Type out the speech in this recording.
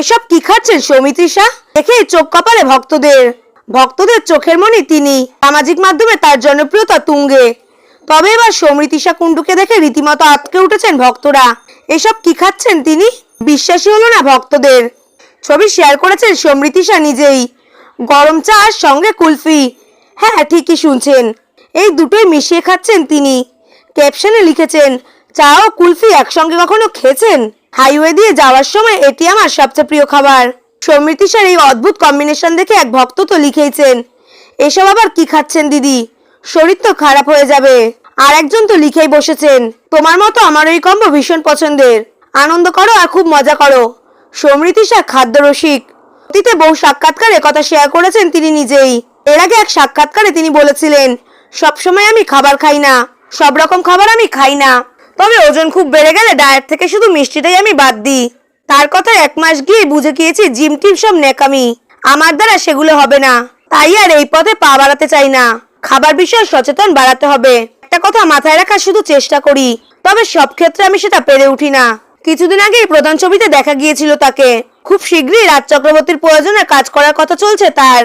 এসব কি খাচ্ছেন সৌমিত্রিষা দেখে চোখ কপালে ভক্তদের। ভক্তদের চোখের মনি তিনি। সামাজিক মাধ্যমে তার জনপ্রিয়তা তুঙ্গে। তবে এবার সৌমিত্রিষা কুণ্ডুকে দেখে রীতিমতো আটকে উঠেছেন ভক্তরা। এসব কি খাচ্ছেন তিনি? বিশ্বাসী হলো না ভক্তদের। ছবি শেয়ার করেছেন সমৃতিশা নিজেই। গরম চা আর সঙ্গে কুলফি। হ্যাঁ ঠিকই শুনছেন। এই দুটোই মিশিয়ে খাচ্ছেন তিনি। ক্যাপশনে লিখেছেন, চা ও কুলফি একসঙ্গে কখনো খেয়েছেন? হাইওয়ে দিয়ে যাওয়ার সময় এটি আমার সবচেয়ে প্রিয় খাবার। সমৃতিশার এই অদ্ভুত কম্বিনেশন দেখে এক ভক্ত তো লিখেইছেন এসব আবার কি খাচ্ছেন দিদি? শরীর তো খারাপ হয়ে যাবে। আর একজন তো লিখেই বসেছেন, তোমার মতো আমার ওই কম্বো ভীষণ পছন্দের। আনন্দ করো আর খুব মজা করো। সমৃতিশা খাদ্য রসিক। অতীতে বহু সাক্ষাৎকারে কথা শেয়ার করেছেন তিনি নিজেই। এর আগে এক সাক্ষাৎকারে তিনি বলেছিলেন, সবসময় আমি খাবার খাই না, সব রকম খাবার আমি খাই না। তবে ওজন খুব বেড়ে গেলে ডায়েট থেকে শুধু মিষ্টিটাই আমি বাদ দিই। তার কথা এক মাস গিয়ে বুঝে গিয়েছি জিম টিম সব নেকামি আমার দ্বারা সেগুলো হবে না। তাই আর এই পথে পা বাড়াতে চাই না। খাবার বিষয়ে সচেতন বাড়াতে হবে। একটা কথা মাথায় রাখার শুধু চেষ্টা করি। তবে সব ক্ষেত্রে আমি সেটা পেরে উঠি না। কিছুদিন আগেই প্রধান ছবিতে দেখা গিয়েছিল তাকে। খুব শীঘ্রই রাজ চক্রবর্তীর প্রয়োজনে কাজ করার কথা চলছে তার।